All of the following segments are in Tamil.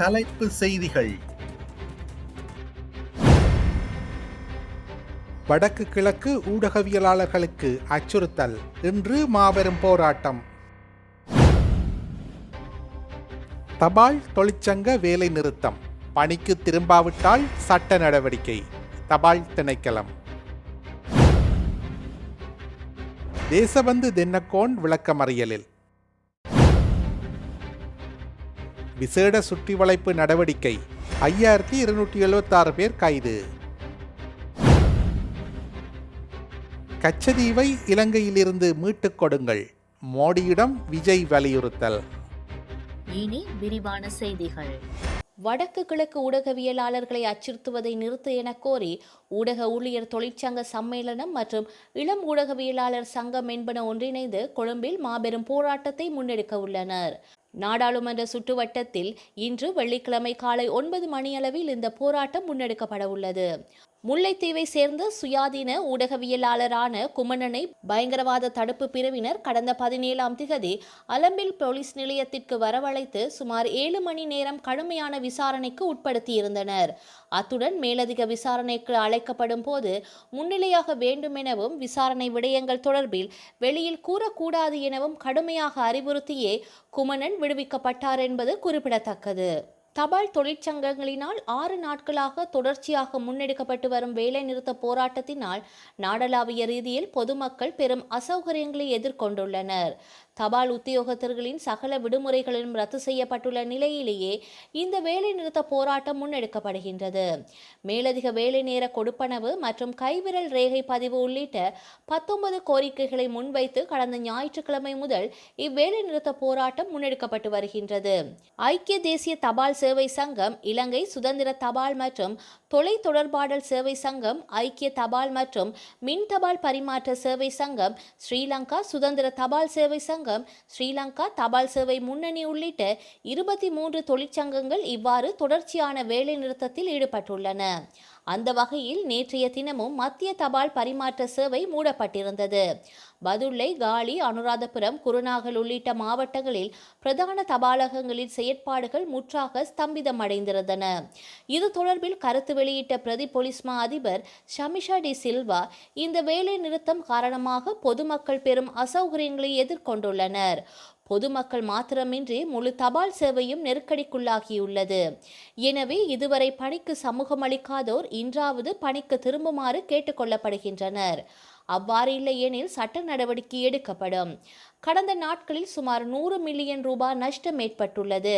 தலைப்பு செய்திகள். வடக்கு கிழக்கு ஊடகவியலாளர்களுக்கு அச்சுறுத்தல். இன்று மாபெரும் போராட்டம். தபால் தொழிற்சங்க வேலை நிறுத்தம். பணிக்கு திரும்பாவிட்டால் சட்ட நடவடிக்கை. தபால் திணைக்களம். தேசபந்து தென்னக்கோன் விளக்கமறியலில். விசேட சுற்றி வளைப்பு நடவடிக்கை. ஐயாயிரத்தி இருநூற்றி எழுபத்தாறு பேர் கைது. கச்சதீவை இலங்கையிலிருந்து மீட்டுக் கொடுங்கள். மோடியிடம் விஜய் வலியுறுத்தல். இனி விரிவான செய்திகள். வடக்கு கிழக்கு ஊடகவியலாளர்களை அச்சுறுத்துவதை நிறுத்து என கோரி ஊடக ஊழியர் தொழிற்சங்க சம்மேளனம் மற்றும் இளம் ஊடகவியலாளர் சங்கம் என்பன ஒன்றிணைந்து கொழும்பில் மாபெரும் போராட்டத்தை முன்னெடுக்க உள்ளனர். நாடாளுமன்ற சுற்றுவட்டத்தில் இன்று வெள்ளிக்கிழமை காலை ஒன்பது மணியளவில் இந்த போராட்டம் முன்னெடுக்கப்பட உள்ளது. முல்லைத்தீவை சேர்ந்த சுயாதீன ஊடகவியலாளரான குமணனை பயங்கரவாத தடுப்பு பிரிவினர் கடந்த பதினேழாம் திகதி அலம்பில் போலீஸ் நிலையத்திற்கு வரவழைத்து சுமார் ஏழு மணி நேரம் கடுமையான விசாரணைக்கு உட்படுத்தியிருந்தனர். அத்துடன் மேலதிக விசாரணைக்கு அழைக்கப்படும் போது முன்னிலையாக வேண்டுமெனவும் விசாரணை விடயங்கள் தொடர்பில் வெளியில் கூறக்கூடாது எனவும் கடுமையாக அறிவுறுத்தியே குமணன் விடுவிக்கப்பட்டார் என்பது குறிப்பிடத்தக்கது. தபால் தொழிற்சங்கங்களினால் ஆறு நாட்களாக தொடர்ச்சியாக முன்னெடுக்கப்பட்டு வரும் வேலைநிறுத்த போராட்டத்தினால் நாடளாவிய ரீதியில் பொதுமக்கள் பெரும் அசௌகரியங்களை எதிர்கொண்டுள்ளனர். தபால் உத்தியோகத்தர்களின் சகல விடுமுறைகளும் ரத்து செய்யப்பட்டுள்ள நிலையிலேயே இந்த வேலைநிறுத்த போராட்டம் முன்னெடுக்கப்படுகின்றது. மேலதிக வேலை நேர கொடுப்பனவு மற்றும் கைவிரல் ரேகை பதிவு உள்ளிட்ட பத்தொன்பது கோரிக்கைகளை முன்வைத்து கடந்த ஞாயிற்றுக்கிழமை முதல் இவ்வேலை நிறுத்த போராட்டம் முன்னெடுக்கப்பட்டு வருகின்றது. ஐக்கிய தேசிய தபால் சேவை சங்கம் இலங்கை சுதந்திர தபால் மற்றும் தொலை தொடர்பாடல் சேவை சங்கம் ஐக்கிய தபால் மற்றும் மின் தபால் பரிமாற்ற சேவை சங்கம் ஸ்ரீலங்கா சுதந்திர தபால் சேவை சங்கம் ஸ்ரீலங்கா தபால் சேவை முன்னணி உள்ளிட்ட இருபத்தி மூன்று தொழிற்சங்கங்கள் இவ்வாறு தொடர்ச்சியான வேலை நிறுத்தத்தில் ஈடுபட்டுள்ளன. அந்த வகையில் நேற்றைய தினமும் மத்திய தபால் பரிமாற்ற சேவை மூடப்பட்டிருந்தது. பதுளை காலி அனுராதபுரம் குருநாகல் உள்ளிட்ட மாவட்டங்களில் பிரதான தபாலகங்களின் செயற்பாடுகள் முற்றாக ஸ்தம்பிதமடைந்திருந்தன. இது தொடர்பில் கருத்து வெளியிட்ட பிரதி போலீஸ் மா அதிபர் ஷமிஷா டி சில்வா இந்த வேலை நிறுத்தம் காரணமாக பொதுமக்கள் பெரும் அசௌகரியங்களை எதிர்கொண்டுள்ளனர். பொதுமக்கள் மாத்திரமின்றி முழு தபால் சேவையும் நெருக்கடிக்குள்ளாகியுள்ளது. எனவே இதுவரை பணிக்கு சமூகம் அளிக்காதோர் இன்றாவது பணிக்கு திரும்புமாறு கேட்டுக்கொள்ளப்படுகின்றனர் அவ்வாறு இல்லையெனில் சட்ட நடவடிக்கை எடுக்கப்படும். கடந்த நாட்களில் சுமார் நூறு மில்லியன் ரூபாய் நஷ்டம் ஏற்பட்டுள்ளது.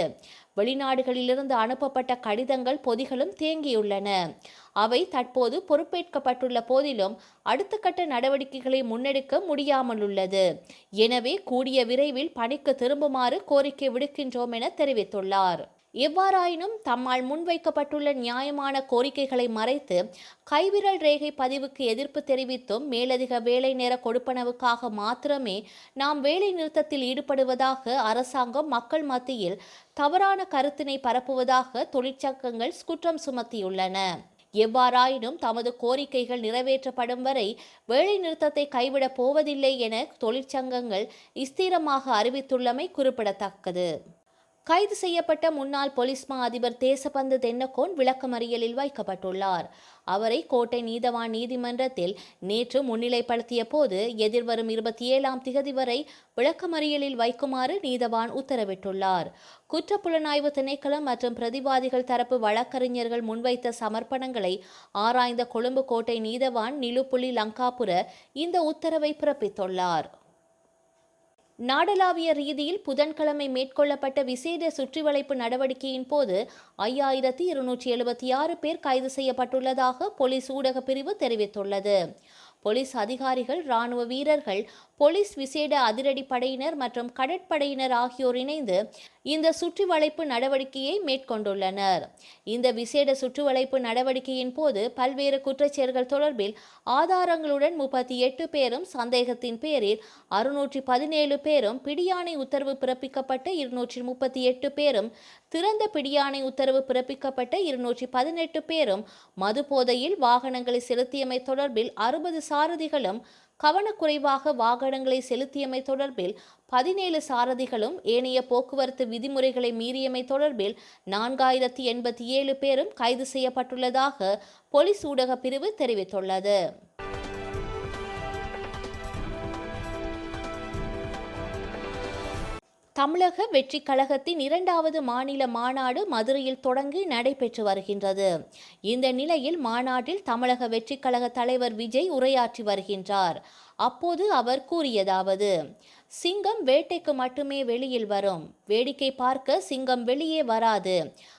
வெளிநாடுகளிலிருந்து அனுப்பப்பட்ட கடிதங்கள் பொதிகளும் தேங்கியுள்ளன. அவை தற்போது பொறுப்பேற்கப்பட்டுள்ள போதிலும் அடுத்த கட்ட நடவடிக்கைகளை முன்னெடுக்க முடியாமல் உள்ளது. எனவே கூடிய விரைவில் பணிக்கு திரும்புமாறு கோரிக்கை விடுக்கின்றோம் என தெரிவித்துள்ளார். எவ்வாறாயினும் தம்மால் முன்வைக்கப்பட்டுள்ள நியாயமான கோரிக்கைகளை மறைத்து கைவிரல் ரேகை பதிவுக்கு எதிர்ப்பு தெரிவித்தும் மேலதிக வேலை நேர கொடுப்பனவுக்காக மாத்திரமே நாம் வேலை நிறுத்தத்தில் ஈடுபடுவதாக அரசாங்கம் மக்கள் மத்தியில் தவறான கருத்தினை பரப்புவதாக தொழிற்சங்கங்கள் குற்றம் சுமத்தியுள்ளன. எவ்வாறாயினும் தமது கோரிக்கைகள் நிறைவேற்றப்படும் வரை வேலைநிறுத்தத்தை கைவிடப் போவதில்லை என தொழிற்சங்கங்கள் ஸ்திரமாக அறிவித்துள்ளமை குறிப்பிடத்தக்கது. கைது செய்யப்பட்ட முன்னாள் பொலிஸ்மா அதிபர் தேசபந்து தென்னக்கோன் விளக்கமறியலில் வைக்கப்பட்டுள்ளார். அவரை கோட்டை நீதவான் நீதிமன்றத்தில் நேற்று முன்னிலைப்படுத்திய போது எதிர்வரும் இருபத்தி ஏழாம் திகதி வரை விளக்கமறியலில் வைக்குமாறு நீதவான் உத்தரவிட்டுள்ளார். குற்றப்புலனாய்வு திணைக்களம் மற்றும் பிரதிவாதிகள் தரப்பு வழக்கறிஞர்கள் முன்வைத்த சமர்ப்பணங்களை ஆராய்ந்த கொழும்பு கோட்டை நீதவான் நிலுப்புலி லங்காபுர இந்த உத்தரவை பிறப்பித்துள்ளார். நாடளாவிய ரீதியில் புதன்கிழமை மேற்கொள்ளப்பட்ட விசேட சுற்றிவளைப்பு நடவடிக்கையின் போது ஐயாயிரத்தி இருநூற்றி எழுபத்தி ஆறு பேர் கைது செய்யப்பட்டுள்ளதாக போலீஸ் ஊடக பிரிவு தெரிவித்துள்ளது. போலீஸ் அதிகாரிகள் ராணுவ வீரர்கள் போலீஸ் விசேட அதிரடி படையினர் மற்றும் கடற்படையினர் ஆகியோர் இணைந்து இந்த சுற்றிவளைப்பு நடவடிக்கையை மேற்கொண்டுள்ளனர். இந்த விசேட சுற்றுவளைப்பு நடவடிக்கையின் போது பல்வேறு குற்றச்செயல்கள் தொடர்பில் ஆதாரங்களுடன் முப்பத்தி எட்டு பேரும் சந்தேகத்தின் பேரில் அறுநூற்றி பதினேழு பேரும் பிடியாணை உத்தரவு பிறப்பிக்கப்பட்ட இருநூற்றி முப்பத்தி எட்டு பேரும் திறந்த பிடியாணை உத்தரவு பிறப்பிக்கப்பட்ட இருநூற்றி பதினெட்டு பேரும் மது போதையில் வாகனங்களை செலுத்தியமை தொடர்பில் அறுபது சாரதிகளும் கவனக்குறைவாக வாகனங்களை செலுத்தியமை தொடர்பில் பதினேழு சாரதிகளும் ஏனைய போக்குவரத்து விதிமுறைகளை மீறியமை தொடர்பில் நான்காயிரத்தி எண்பத்தி ஏழு பேரும் கைது செய்யப்பட்டுள்ளதாக போலீஸ் ஊடக பிரிவு தெரிவித்துள்ளது. தமிழக வெற்றி கழகத்தின் இரண்டாவது மாநில மாநாடு மதுரையில் தொடங்கி நடைபெற்று வருகின்றது. இந்த நிலையில் மாநாட்டில் தமிழக வெற்றி கழக தலைவர் விஜய் உரையாற்றி வருகின்றார். அப்போது அவர் கூறியதாவது சிங்கம் வேட்டைக்கு மட்டுமே வெளியில் வரும். வேடிக்கை பார்க்க சிங்கம் வெளியே வராது.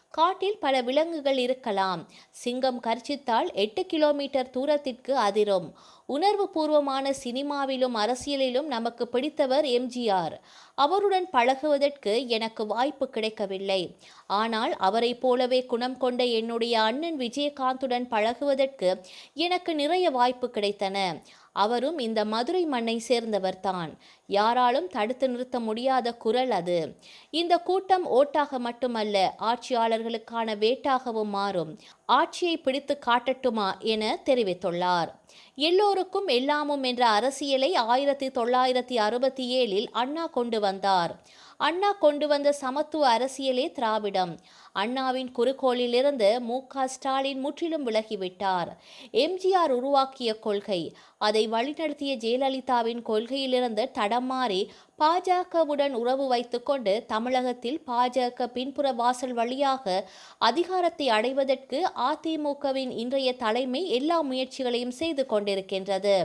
காட்டில் பல விலங்குகள் இருக்கலாம். சிங்கம் கர்ச்சித்தால் எட்டு கிலோமீட்டர் தூரத்திற்கு அதிரும். உணர்வு பூர்வமான சினிமாவிலும் அரசியலிலும் நமக்கு பிடித்தவர் எம்ஜிஆர். அவருடன் பழகுவதற்கு எனக்கு வாய்ப்பு கிடைக்கவில்லை. ஆனால் அவரைப் போலவே குணம் கொண்ட என்னுடைய அண்ணன் விஜயகாந்துடன் பழகுவதற்கு எனக்கு நிறைய வாய்ப்பு கிடைத்தன. அவரும் இந்த மதுரை மண்ணை சேர்ந்தவர்தான் யாராலும் தடுத்து நிறுத்த முடியாத குரல் அது. இந்த கூட்டம் ஓட்டாக மட்டுமல்ல ஆட்சியாளர்களுக்கான வேட்டாகவும் மாறும். ஆட்சியை பிடித்து காட்டட்டுமா என தெரிவித்துள்ளார். எல்லோருக்கும் எல்லாமும் என்ற அரசியலை ஆயிரத்தி தொள்ளாயிரத்தி அறுபத்தி ஏழில் அண்ணா கொண்டு வந்தார். அண்ணா கொண்டு வந்த சமத்துவ அரசியலே திராவிடம். அண்ணாவின் குறிக்கோளிலிருந்து மு க ஸ்டாலின் முற்றிலும் விலகிவிட்டார். எம்ஜிஆர் உருவாக்கிய கொள்கை அதை வழிநடத்திய ஜெயலலிதாவின் கொள்கையிலிருந்து தடம் மாறி பாஜகவுடன் உறவு வைத்துக்கொண்டு தமிழகத்தில் பாஜக பின்புற வாசல் வழியாக அதிகாரத்தை அடைவதற்கு அதிமுகவின் இன்றைய தலைமை எல்லா முயற்சிகளையும் செய்து கொண்டிருக்கின்றது.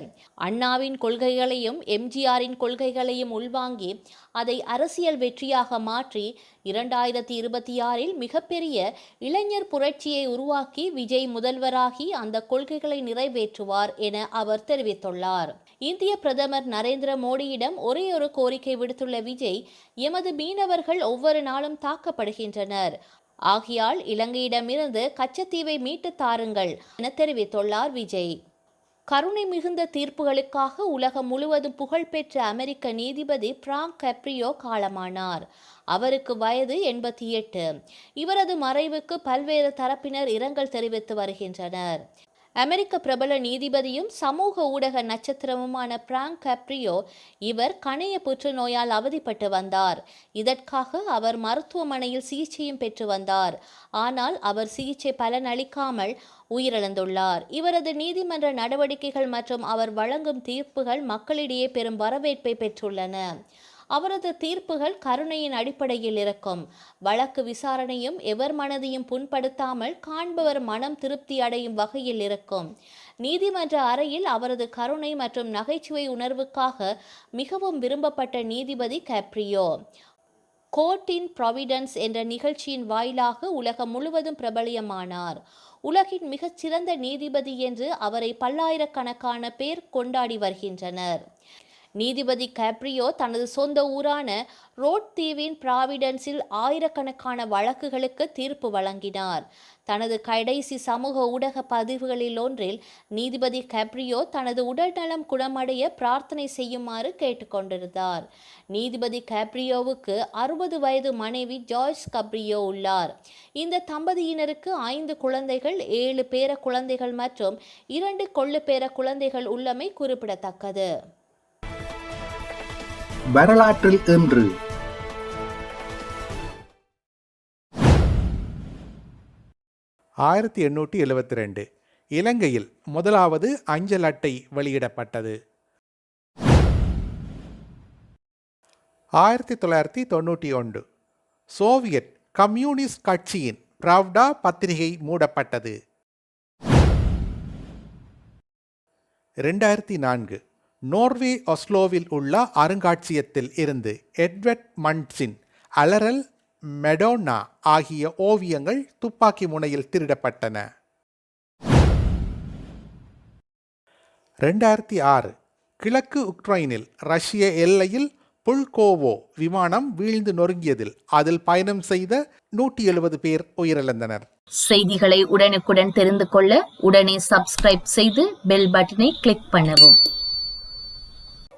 அண்ணாவின் கொள்கைகளையும் எம்ஜிஆரின் கொள்கைகளையும் உள்வாங்கி அதை அரசியல் வெற்றியாக மாற்றி இரண்டாயிரத்தி இருபத்தி ஆறில் மிகப்பெரிய இளைஞர் புரட்சியை உருவாக்கி விஜய் முதல்வராகி அந்த கொள்கைகளை நிறைவேற்றுவார் என அவர் தெரிவித்துள்ளார். இந்திய பிரதமர் நரேந்திர மோடியிடம் ஒரே ஒரு கோரிக்கை விடுத்துள்ள விஜய் எமது மீனவர்கள் ஒவ்வொரு நாளும் தாக்கப்படுகின்றனர். ஆகியால் இலங்கையிடமிருந்து கச்சத்தீவை மீட்டு தாருங்கள் என தெரிவித்துள்ளார் விஜய். கருணை மிகுந்த தீர்ப்புகளுக்காக உலகம் முழுவதும் புகழ்பெற்ற அமெரிக்க நீதிபதி பிராங்க் கப்ரியோ காலமானார். அவருக்கு வயது எண்பத்தி எட்டு. இவரது மறைவுக்கு பல்வேறு தரப்பினர் இரங்கல் தெரிவித்து வருகின்றனர். அமெரிக்க பிரபல நீதிபதியும் சமூக ஊடக நட்சத்திரமுமான பிராங்க் கப்ரியோ இவர் கணைய புற்றுநோயால் அவதிப்பட்டு வந்தார். இதற்காக அவர் மருத்துவமனையில் சிகிச்சையும் பெற்று வந்தார். ஆனால் அவர் சிகிச்சை பலனளிக்காமல் உயிரிழந்துள்ளார். இவரது நீதிமன்ற நடவடிக்கைகள் மற்றும் அவர் வழங்கும் தீர்ப்புகள் மக்களிடையே பெரும் வரவேற்பை பெற்றுள்ளன. அவரது தீர்ப்புகள் கருணையின் அடிப்படையில் இருக்கும். வழக்கு விசாரணையும் எவர் மனதையும் புண்படுத்தாமல் காண்பவர் மனம் திருப்தி அடையும் வகையில் இருக்கும். நீதிமன்ற அறையில் அவரது கருணை மற்றும் நகைச்சுவை உணர்வுக்காக மிகவும் விரும்பப்பட்ட நீதிபதி கேப்ரியோ. கோர்ட் இன் ப்ராவிடன்ஸ் என்ற நிகழ்ச்சியின் வாயிலாக உலகம் முழுவதும் பிரபலியமானார். உலகின் மிகச்சிறந்த நீதிபதி என்று அவரை பல்லாயிரக்கணக்கான பேர் கொண்டாடி வருகின்றனர். நீதிபதி கேப்ரியோ தனது சொந்த ஊரான ரோட் தீவின் பிராவிடன்ஸில் ஆயிரக்கணக்கான வழக்குகளுக்கு தீர்ப்பு வழங்கினார். தனது கடைசி சமூக ஊடக பதிவுகளில் ஒன்றில் நீதிபதி கேப்ரியோ தனது உடல்நலம் குணமடைய பிரார்த்தனை செய்யுமாறு கேட்டுக்கொண்டிருந்தார் நீதிபதி கேப்ரியோவுக்கு அறுபது வயது மனைவி ஜாய்ஸ் கப்ரியோ உள்ளார். இந்த தம்பதியினருக்கு ஐந்து குழந்தைகள் ஏழு பேர குழந்தைகள் மற்றும் இரண்டு கொள்ளு பேர குழந்தைகள் உள்ளமை குறிப்பிடத்தக்கது. வரலாற்றில் இன்று. ஆயிரத்தி எண்ணூற்றி எழுபத்தி ரெண்டு இலங்கையில் முதலாவது அஞ்சல் அட்டை வெளியிடப்பட்டது. ஆயிரத்தி தொள்ளாயிரத்தி தொண்ணூற்றி ஒன்று. சோவியத் கம்யூனிஸ்ட் கட்சியின் பிராவ்டா பத்திரிகை மூடப்பட்டது. ரெண்டாயிரத்தி நான்கு. நோர்வே ஒஸ்லோவில் உள்ள அருங்காட்சியகத்தில் இருந்து எட்வர்ட் மண்ட்ஸின் அலரல் மெடோனா ஆகிய ஓவியங்கள் துப்பாக்கி முனையில் திருடப்பட்டன. ரெண்டாயிரத்தி ஆறு கிழக்கு உக்ரைனில் ரஷ்ய எல்லையில் புல்கோவோ விமானம் வீழ்ந்து நொறுங்கியதில் அதில் பயணம் செய்த நூற்றி எழுபது பேர் உயிரிழந்தனர். செய்திகளை உடனுக்குடன் தெரிந்து கொள்ள உடனே சப்ஸ்கிரைப் செய்து பெல் பட்டனை கிளிக் பண்ணவும்.